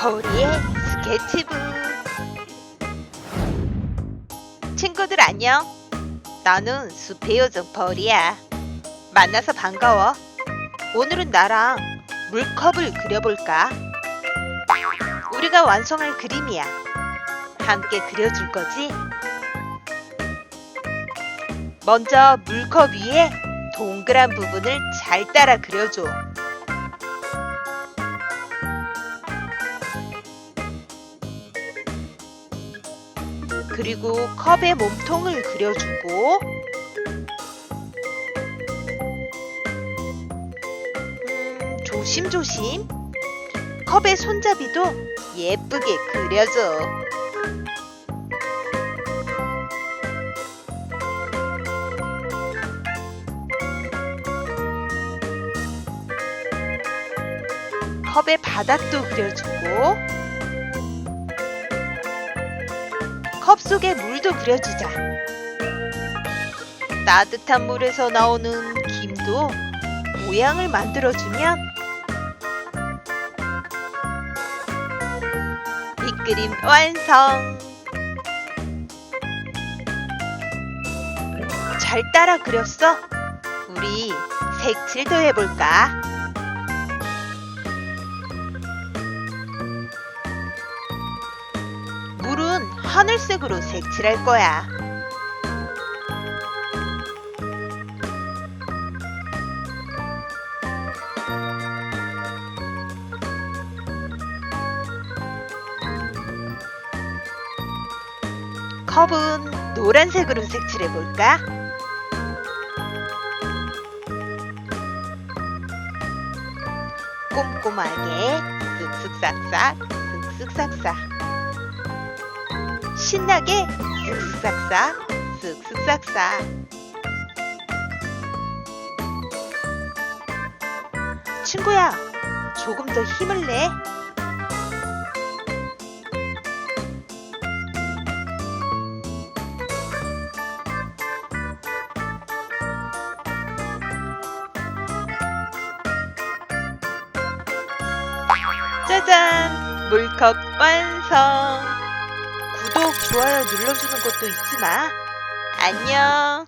버리의 스케치북. 친구들 안녕. 나는 숲의 요정 버리야. 만나서 반가워. 오늘은 나랑 물컵을 그려볼까? 우리가 완성할 그림이야. 함께 그려줄 거지? 먼저 물컵 위에 동그란 부분을 잘 따라 그려줘 그리고 컵의 몸통을 그려주고 음, 조심조심. 컵의 손잡이도 예쁘게 그려줘. 컵의 바닥도 그려주고 컵 속에 물도 그려주자. 따뜻한 물에서 나오는 김도 모양을 만들어주면 이 그림 완성! 잘 따라 그렸어? 우리 색칠도 해볼까? 하늘색으로 색칠할 거야. 컵은 노란색으로 색칠해 볼까? 꼼꼼하게 쓱쓱 싹싹 쓱쓱 싹싹 신나게 쓱쓱 싹싹 쓱쓱 싹싹 친구야 조금 더 힘을 내 짜잔! 물컵 완성! 구독, 좋아요 눌러주는 것도 잊지 마. 안녕!